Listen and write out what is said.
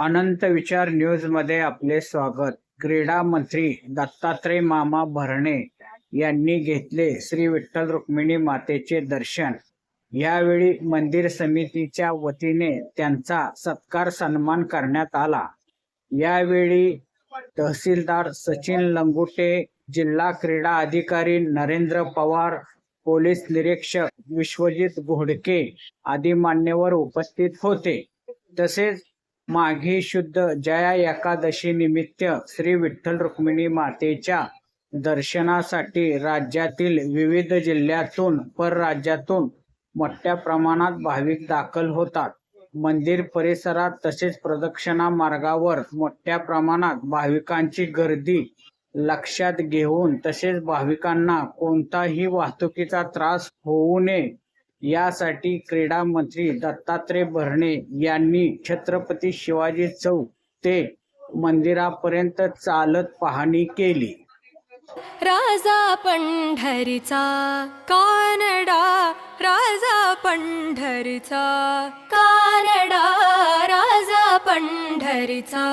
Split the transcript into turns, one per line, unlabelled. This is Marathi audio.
अनंत विचार न्यूजमध्ये आपले स्वागत. क्रीडा मंत्री दत्तात्रय मामा भरणे यांनी घेतले श्री विठ्ठल रुक्मिणी मातेचे दर्शन. यावेळी मंदिर समितीच्या वतीने त्यांचा सत्कार सन्मान करण्यात आला. यावेळी तहसीलदार सचिन लंगुटे जिल्हा क्रीडा अधिकारी नरेंद्र पवार पोलीस निरीक्षक विश्वजित घोडके आदी मान्यवर उपस्थित होते. तसेच माघी शुद्ध जया एकादशी निमित्त श्री विठ्ठल रुक्मिणी मातेच्या दर्शनासाठी राज्यातील विविध जिल्ह्यातून परराज्यातून मोठ्या प्रमाणात भाविक दाखल होतात. मंदिर परिसरात तसेच प्रदक्षिणा मार्गावर मोठ्या प्रमाणात भाविकांची गर्दी लक्षात घेऊन तसेच भाविकांना कोणताही वाहतुकीचा त्रास होऊ नये यासाठी क्रीडा मंत्री दत्तात्रय भरणे यांनी छत्रपती शिवाजी चौक ते मंदिरापर्यंत चालत पाहणी केली.
राजा पंढरीचा कानडा राजा पंढरीचा कानडा राजा पंढरीचा.